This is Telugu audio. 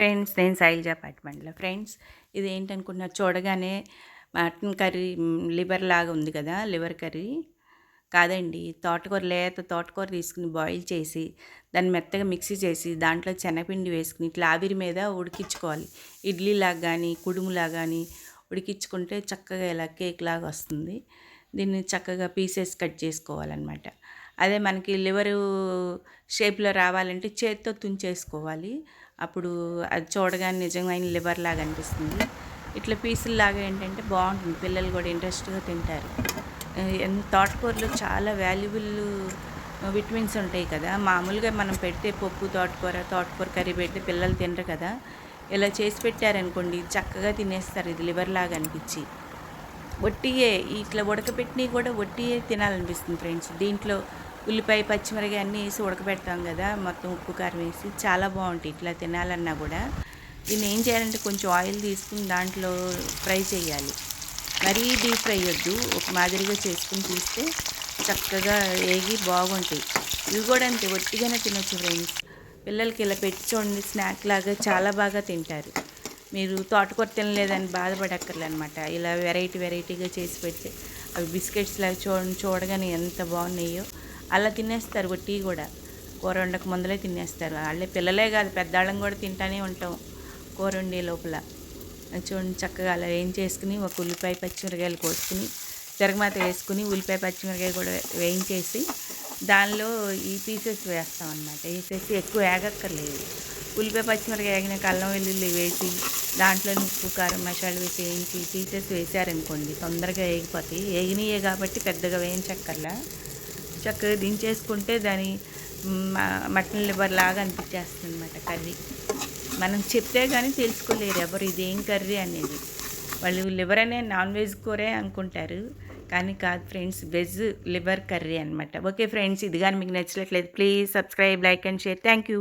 ఫ్రెండ్స్ నేను శైలజ అపార్ట్మెంట్లో. ఫ్రెండ్స్ ఇది ఏంటనుకుంటున్నారు చూడగానే మటన్ కర్రీ లివర్ లాగా ఉంది కదా లివర్ కర్రీ. కాదండి తోటకూర లేత తోటకూర తీసుకుని బాయిల్ చేసి దాన్ని మెత్తగా మిక్సీ చేసి దాంట్లో శనగపిండి వేసుకుని ఇట్లా ఆవిరి మీద ఉడికించుకోవాలి. ఇడ్లీలాగా కానీ కుడుములా కానీ ఉడికించుకుంటే చక్కగా ఇలా కేక్ లాగా వస్తుంది. దీన్ని చక్కగా పీసెస్ కట్ చేసుకోవాలన్నమాట. అదే మనకి లివరు షేప్లో రావాలంటే చేత్తో తుంచేసుకోవాలి. అప్పుడు అది చూడగానే నిజమైన లివర్ లాగా అనిపిస్తుంది. ఇట్లా పీసుల్లాగా ఏంటంటే బాగుంటుంది. పిల్లలు కూడా ఇంట్రెస్ట్గా తింటారు. తోటకూరలో చాలా వాల్యుబుల్ విటమిన్స్ ఉంటాయి కదా. మామూలుగా మనం పెడితే పప్పు తోటకూర తోటకూర కర్రీ పెడితే పిల్లలు తినరు కదా. ఇలా చేసి పెట్టారనుకోండి చక్కగా తినేస్తారు. ఇది లివర్ లాగా అనిపించి. వట్టియే ఇట్లా ఉడకపెట్టినవి కూడా వట్టియే తినాలనిపిస్తుంది ఫ్రెండ్స్. దీంట్లో ఉల్లిపాయ పచ్చిమిరకాయ అన్నీ వేసి ఉడకబెడతాం కదా మొత్తం ఉప్పు కారం వేసి. చాలా బాగుంటాయి. ఇట్లా తినాలన్నా కూడా. దీన్ని ఏం చేయాలంటే కొంచెం ఆయిల్ తీసుకుని దాంట్లో ఫ్రై చేయాలి. మరీ డీప్ ఫ్రై వద్దు. ఒక మాదిరిగా చేసుకుని తీస్తే చక్కగా వేగి బాగుంటాయి. ఇవి కూడా అంతే. ఒట్టిగానే తినొచ్చు ఫ్రెండ్స్. పిల్లలకి ఇలా పెట్టి చూడండి. స్నాక్ లాగా చాలా బాగా తింటారు. మీరు తోటకూర తినలేదని బాధపడక్కర్లేనమాట ఇలా వెరైటీ వెరైటీగా చేసి పెడితే అవి బిస్కెట్స్ లాగా చూడ చూడగానే ఎంత బాగున్నాయో. అలా తినేస్తారు టీ కూడా. కూర వండక ముందలే తినేస్తారు. వాళ్ళే పిల్లలే కాదు పెద్దవాళ్ళం కూడా తింటానే ఉంటాం కూర వండే లోపల. చూడండి చక్కగా అలా ఏం చేసుకుని ఒక ఉల్లిపాయ పచ్చిమిరకాయలు కోసుకుని తిరగమాత వేసుకుని ఉల్లిపాయ పచ్చిమిరకాయ కూడా వేయించేసి దానిలో ఈ పీసెస్ వేస్తాం అన్నమాట. వేసేసి ఎక్కువ వేగక్కర్లేదు ఉల్లిపాయ పచ్చిమిరకాయ వేగిన అల్లం వెల్లుల్లి వేసి దాంట్లో ఉప్పు కారం మసాలా వేసి వేయించి పీసెస్ వేసారనుకోండి తొందరగా వేగిపోతాయి వేగినాయే కాబట్టి పెద్దగా వేయించక్కర్లా. చక్కగా దించేసుకుంటే దాని మటన్ లివర్ లాగా అనిపించేస్తుంది అనమాట కర్రీ. మనం చెప్తే కానీ తెలుసుకోలేరు ఎవరు ఇదేం కర్రీ అనేది. వాళ్ళు లివర్ అనే నాన్ వెజ్ కూరే అనుకుంటారు కానీ కాదు ఫ్రెండ్స్ వెజ్ లివర్ కర్రీ అనమాట ఓకే ఫ్రెండ్స్ ఇది కానీ మీకు నచ్చట్లేదు please subscribe like and share. Thank you.